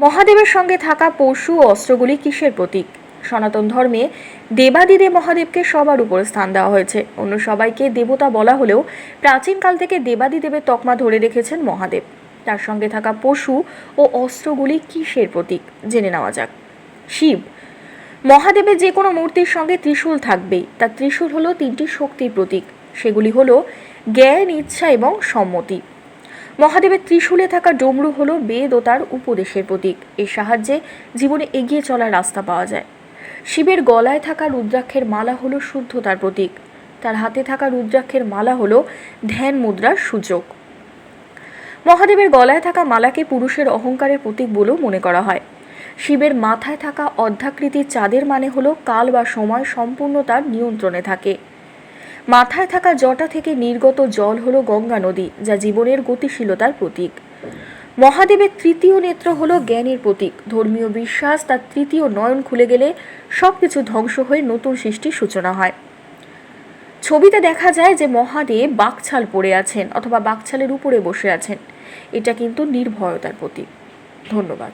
মহাদেবের সঙ্গে থাকা পশু ও অস্ত্রগুলি কিসের প্রতীক? সনাতন ধর্মে দেবাদিদে মহাদেবকে সবার উপরে স্থান দেওয়া হয়েছে। অন্য সবাইকে দেবতা বলা হলেও প্রাচীনকাল থেকে দেবাদিদেবের তকমা ধরে রেখেছেন মহাদেব। তার সঙ্গে থাকা পশু ও অস্ত্রগুলি কিসের প্রতীক? জেনে নেওয়া যাক। শিব। মহাদেবের যে কোনো মূর্তির সঙ্গে ত্রিশূল থাকবেই। তার ত্রিশূল হলো তিনটি শক্তির প্রতীক। সেগুলি হলো জ্ঞান, ইচ্ছা এবং সম্মতি। মহাদেবের ত্রিশূলে থাকা ডমরু হলো বেদ ও তার উপদেশের প্রতীক। এর সাহায্যে জীবনে এগিয়ে চলার রাস্তা পাওয়া যায়। শিবের গলায় থাকা রুদ্রাক্ষের মালা হলো শুদ্ধতার প্রতীক। তার হাতে থাকা রুদ্রাক্ষের মালা হলো ধ্যান মুদ্রার সূচক মহাদেবের গলায় থাকা মালাকে পুরুষের অহংকারের প্রতীক বলেও মনে করা হয়। শিবের মাথায় থাকা অর্ধাকৃতির চাঁদের মানে হলো কাল বা সময় সম্পূর্ণ তার নিয়ন্ত্রণে থাকে। মাথায় থাকা জটা থেকে নির্গত জল হলো গঙ্গা নদী, যা জীবনের গতিশীলতার প্রতীক। মহাদেবের তৃতীয় নেত্র হলো জ্ঞানের প্রতীক। ধর্মীয় বিশ্বাস তার তৃতীয় নয়ন খুলে গেলে সব কিছু ধ্বংস হয়ে নতুন সৃষ্টির সূচনা হয়। ছবিতে দেখা যায় যে মহাদেব বাকছাল পড়ে আছেন অথবা বাকছালের উপরে বসে আছেন। এটা কিন্তু নির্ভয়তার প্রতীক। ধন্যবাদ।